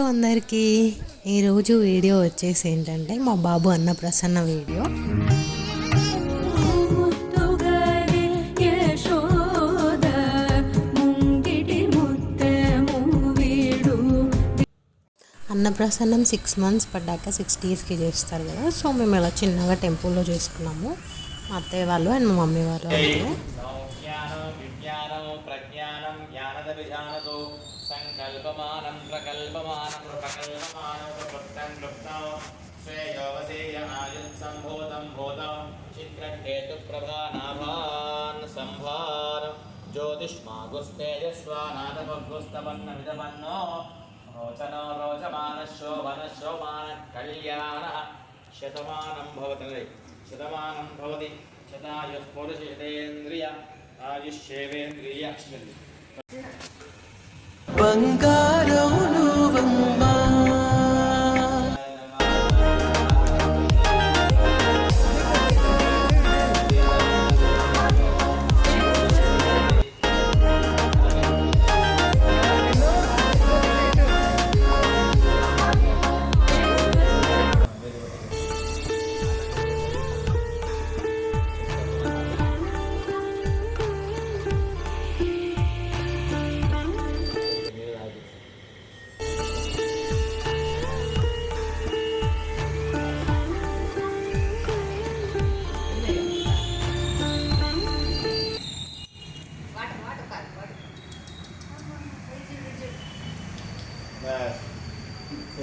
అందరికీ. ఈరోజు వీడియో వచ్చేసి ఏంటంటే మా బాబు Annaprasanna video. Annaprasanna six months పడ్డాక సిక్స్ డేస్కి చేస్తారు కదా. సో మేము ఇలా చిన్నగా టెంపుల్లో చేసుకున్నాము. మా అత్తయ్య వాళ్ళు అండ్ మా మమ్మీ వాళ్ళు. సంకల్పమానం ప్రకల్పమానం ప్రకల్పమానం ప్రవృత్తం క్లుప్తం శ్రేయోవసేయ ఆయుత్ భూతం చిత్రకేతు ప్రభానాభాన్ సంభాన్ జ్యోతిష్మాగుస్తేజస్వానాదభుస్తవన్న విధవన్నో రోచనో రోచమాన కళ్యాణ శతమానం భవతి శతమానం భవతి శతాయుః పురుషేంద్రియ ఆయుష్యేవేంద్రియ బంగారం నువ్వమ్మా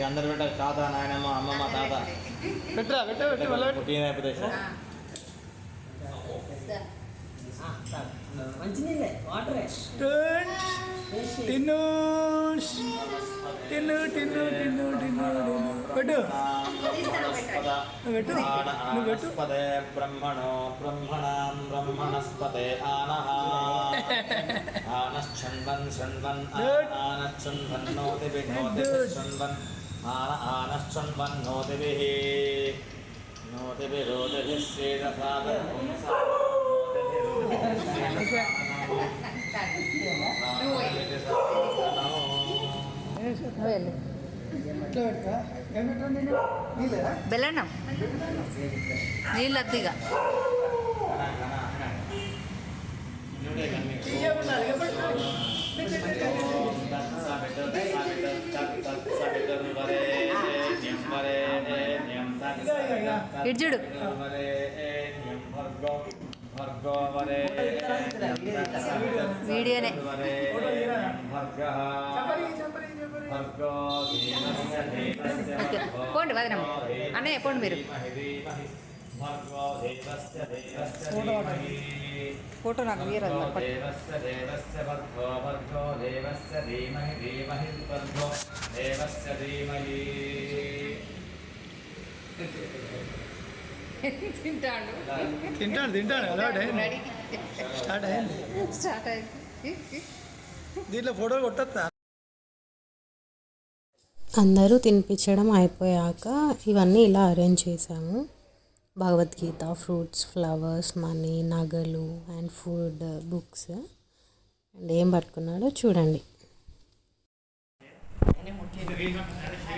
అందరు బిడ్డ తాత నాయనమ్మ అమ్మమ్మ తాత పెట్టరా పెట్టా పెట్టు పుట్టిన అయిపోతే టిన్ను టిన్ను టిన్ను టిన్ను టిన్ను పెట్టు. పెట్టు. నువ్వు పెట్టు. ఆనస్పదే బ్రహ్మణో బ్రహ్మణాం బ్రహ్మణస్పతే ఆనః ఆనశ్చన్వన్ శృణ్వన్ ఆనశ్చన్వన్ నోతిభిः నోతిభిः శృణ్వన్. ఆన ఆనశ్చన్వన్ నోతిభిः నోతిభిరోతిభిः సేదసాదరం చూడు. వీడియోనే. పోండి వదినమ్మ. అన్నయ్య, పోండి మీరు. ఫోటో నాకు వీరదు. దేవస్య ధీమహి ధీమహి తింటాడు. తింటాడు తింటాడు అలవాటు అయింది స్టార్ట్ అయింది. స్టార్ట్ అయింది. దీంట్లో ఫోటో కొట్టొస్తా అందరూ తినిపించడం అయిపోయాక ఇవన్నీ ఇలా అరేంజ్ చేసాము భగవద్గీత ఫ్రూట్స్ ఫ్లవర్స్ మనీ నగలు అండ్ ఫుడ్ బుక్స్. అండ్ ఏం పట్టుకున్నాడో చూడండి.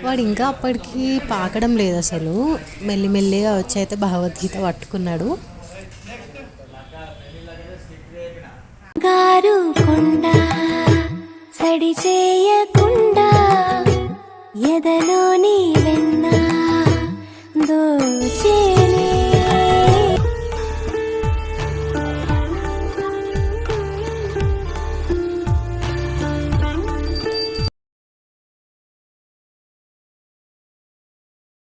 వాడు ఇంకా అప్పటికి పాకడం లేదు అసలు. మెల్లిమెల్లిగా వచ్చి అయితే భగవద్గీత పట్టుకున్నాడు. గారు కొండ సడి చేయకుండా ఎదలోని వెన్నా దోచే